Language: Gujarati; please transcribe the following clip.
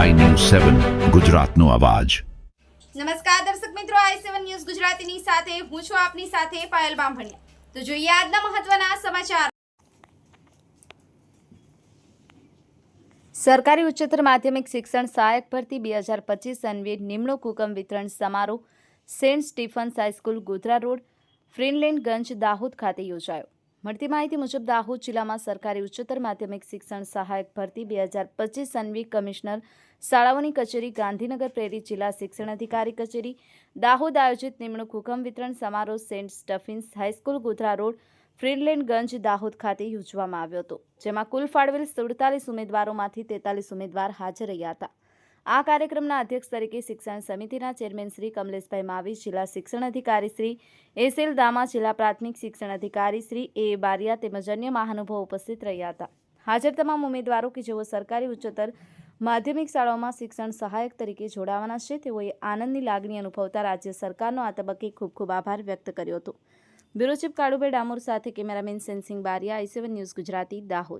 સેવન ગુજરાતનો અવાજ. નમસ્કાર દર્શક મિત્રો આઈ સેવન ન્યૂઝ ગુજરાતીની સાથે હું છું આપની સાથે પાયલ બામભણિયા. તો જોઈએ આજના મહત્વના સમાચાર. સરકારી ઉચ્ચતર માધ્યમિક શિક્ષણ સહાયક ભરતી બે હજાર પચીસ અન્વયે નિમણૂક હુકમ વિતરણ સમારોહ Saint Stephen's high school Godhra road Freelandganj Dahod ખાતે યોજાયો. મળતી માહિતી મુજબ, દાહોદ જિલ્લામાં સરકારી ઉચ્ચતર માધ્યમિક શિક્ષણ સહાયક ભરતી બે હજાર પચીસ અન્વી કમિશનર શાળાઓની કચેરી, ગાંધીનગર પ્રેરિત જિલ્લા શિક્ષણ અધિકારી કચેરી, દાહોદ આયોજિત નિમણૂક હુકમ વિતરણ સમારોહ Saint Stephen's high school, Godhra road Freelandganj Dahod ખાતે યોજવામાં આવ્યો હતો, જેમાં કુલ ફાળવેલ સુડતાલીસ ઉમેદવારોમાંથી તેતાલીસ ઉમેદવાર હાજર રહ્યા હતા. આ કાર્યક્રમના અધ્યક્ષ તરીકે શિક્ષણ સમિતિના ચેરમેન શ્રી કમલેશભાઈ માવી, જિલ્લા શિક્ષણ અધિકારી શ્રી એસ એલ દામા, જિલ્લા પ્રાથમિક શિક્ષણ અધિકારી શ્રી એ બારિયા તેમજ અન્ય મહાનુભાવો ઉપસ્થિત રહ્યા હતા. હાજર તમામ ઉમેદવારો કે જેઓ સરકારી, ઉચ્ચતર માધ્યમિક શાળાઓમાં શિક્ષણ સહાયક તરીકે જોડાવાના છે, તેઓએ આનંદની લાગણી અનુભવતા રાજ્ય સરકારનો આ તબક્કે ખૂબ ખૂબ આભાર વ્યક્ત કર્યો હતો. બ્યુરો ચીફ કાળુભાઈ ડામોર સાથે cameraman Sensing Baria, I news Gujarati, Dahod.